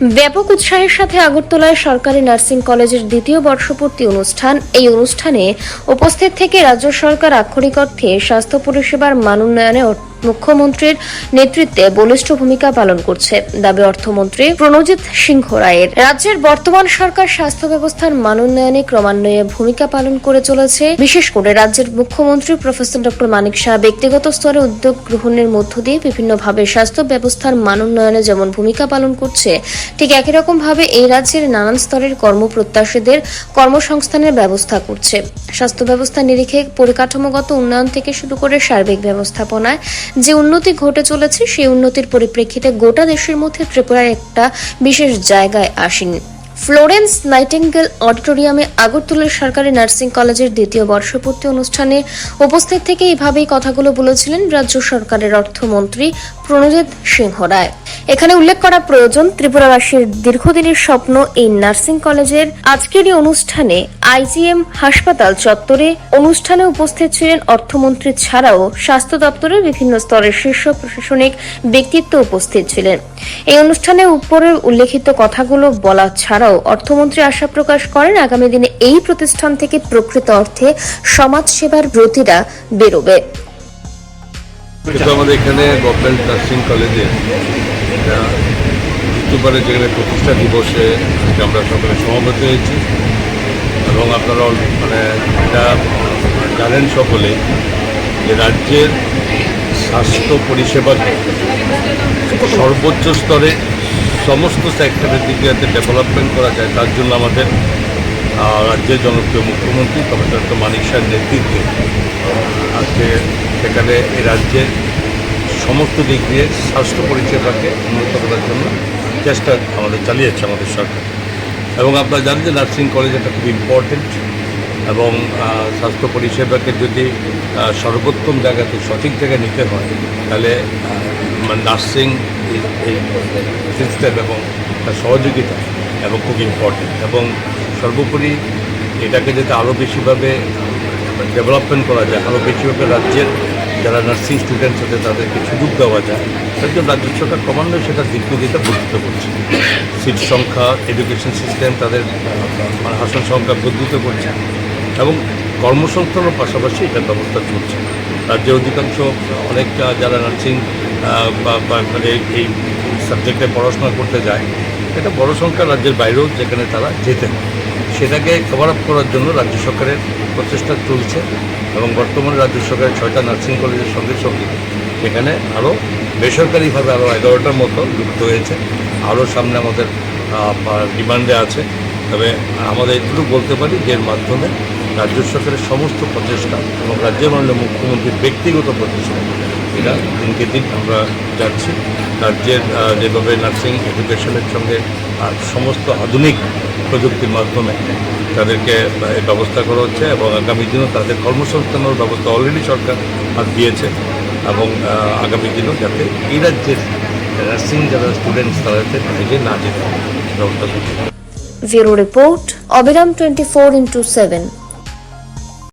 ব্যাপক উৎসাহের সাথে আগরতলায় সরকারি নার্সিং কলেজের দ্বিতীয় বর্ষপূর্তি অনুষ্ঠান। এই অনুষ্ঠানে উপস্থিত থেকে রাজ্য সরকার আক্ষরিক অর্থে স্বাস্থ্য পরিষেবার মান উন্নয়নে মুখ্যমন্ত্রীর নেতৃত্বে বলিষ্ঠ ভূমিকা পালন করছে। দাবি অর্থমন্ত্রী প্রণজিৎ সিংহ রায়ের। রাজ্যের বর্তমান সরকার স্বাস্থ্য ব্যবস্থার মান উন্নয়নে ক্রমান্বয়ে ভূমিকা পালন করে চলেছে। বিশেষ করে রাজ্যের মুখ্যমন্ত্রী প্রফেসর ডক্টর মানিক শাহ ব্যক্তিগত স্তরে উদ্যোগ গ্রহণের মধ্য দিয়ে বিভিন্নভাবে স্বাস্থ্য ব্যবস্থার মান উন্নয়নে যেমন ভূমিকা পালন করছে, ঠিক একই রকম ভাবে এই রাজ্যের নানান স্তরের কর্মপ্রত্যাশীদের কর্মসংস্থানের ব্যবস্থা করছে। স্বাস্থ্য ব্যবস্থা নিরিখে পরিকাঠামোগত উন্নয়ন থেকে শুরু করে সার্বিক ব্যবস্থাপনায় যে উন্নতি ঘটে চলেছে, সেই উন্নতির পরিপ্রেক্ষিতে গোটা দেশের মধ্যে ত্রিপুরার একটা বিশেষ জায়গায় আসেন। ফ্লোরেন্স নাইটেঙ্গেল অডিটোরিয়ামে আগরতলার সরকারি নার্সিং কলেজের দ্বিতীয় বর্ষপূর্তি অনুষ্ঠানে উপস্থিত থেকে এইভাবেই কথাগুলো বলেছিলেন রাজ্য সরকারের অর্থমন্ত্রী প্রণজিৎ সিংহ রায়। এখানে উল্লেখ করা প্রয়োজন, ত্রিপুরাবাসীর দীর্ঘদিনের স্বপ্ন এই নার্সিং কলেজের আজকের অনুষ্ঠানে আইজিএম হাসপাতাল চত্বরে অনুষ্ঠানে উপস্থিত ছিলেন অর্থমন্ত্রী ছাড়াও স্বাস্থ্য দপ্তরের বিভিন্ন স্তরের শীর্ষ প্রশাসনিক ব্যক্তিত্ব উপস্থিত ছিলেন। এই অনুষ্ঠানে উপরের উল্লেখিত কথাগুলো বলা ছাড়াও অর্থমন্ত্রী আশা প্রকাশ করেন, আগামী দিনে এই প্রতিষ্ঠান থেকে প্রকৃত অর্থে সমাজ সেবার ব্রতীরা বেরোবে আমাদের এখানে গভর্নমেন্ট নার্সিং কলেজে যেখানে প্রতিষ্ঠা দিবসে আমরা সকলে সমাবেত হয়েছি। আপনারা মানে এটা জানেন সকলে যে রাজ্যের স্বাস্থ্য পরিষেবাকে সর্বোচ্চ স্তরে সমস্ত সেক্টরের দিকে যাতে ডেভেলপমেন্ট করা যায়, তার জন্য আমাদের রাজ্যের জনপ্রিয় মুখ্যমন্ত্রী প্রফেসর ডক্টর মানিক নেতৃত্বে আজকে সেখানে এই রাজ্যের সমস্ত দিক দিয়ে স্বাস্থ্য পরিষেবাকে উন্নত করার জন্য চেষ্টা আমাদের চালিয়েছে আমাদের সরকার। এবং আপনারা জানেন যে নার্সিং কলেজ এটা খুব ইম্পর্টেন্ট এবং স্বাস্থ্য পরিষেবাকে যদি সর্বোত্তম জায়গাতে সঠিক জায়গায় নিতে হয়, তাহলে মানে নার্সিং সিস্টেম এবং তার সহযোগিতা এবং খুব ইম্পর্টেন্ট এবং সর্বোপরি এটাকে যাতে আরও বেশিভাবে ডেভেলপমেন্ট করা যায় আরও বেশিভাবে রাজ্যের যারা নার্সিং স্টুডেন্টস আছে, তাদেরকে সুযোগ দেওয়া যায়। তার জন্য রাজ্য সরকার ক্রমান্বয়ে সেটা দিকদিতে বর্ধিত করছে। সিট সংখ্যা, এডুকেশন সিস্টেম তাদের মানে আসন সংখ্যা বর্ধিত করছে এবং কর্মসংস্থানের পাশাপাশি এটার ব্যবস্থা চলছে। রাজ্যের অধিকাংশ অনেকটা যারা নার্সিং বা বা মানে এই সাবজেক্টে পড়াশোনা করতে যায়, এটা বড় সংখ্যা রাজ্যের বাইরেও যেখানে তারা যেতে হয়। সেটাকে কভার আপ করার জন্য রাজ্য সরকারের প্রচেষ্টা চলছে। এবং বর্তমানে রাজ্য সরকারের ছয়টা নার্সিং কলেজের সঙ্গে সঙ্গে এখানে আরও বেসরকারিভাবে আরও এগারোটার মতো যুক্ত হয়েছে। আরও সামনে আমাদের ডিমান্ডে আছে। তবে আমাদের এটুকু বলতে পারি যে মাধ্যমে রাজ্য সরকারের সমস্ত প্রচেষ্টা এবং রাজ্যের মাননীয় মুখ্যমন্ত্রীর ব্যক্তিগত প্রচেষ্টা, এটা দিনকে দিন আমরা যাচ্ছি। রাজ্যের যেভাবে নার্সিং এডুকেশনের সঙ্গে সমস্ত আধুনিক প্রযুক্তির মাধ্যমে তাদেরকে ব্যবস্থা করা হচ্ছে এবং আগামী দিনও তাদের কর্মসংস্থানের ব্যবস্থা অলরেডি সরকার হাত দিয়েছে এবং আগামী দিনও যাতে এই রাজ্যের নার্সিং যারা স্টুডেন্টস তারা যাতে বাইরে না যেতে ব্যবস্থা করছে ব্যুরো রিপোর্ট, অবিরাম টোয়েন্টি ফোর ইন্টু সেভেন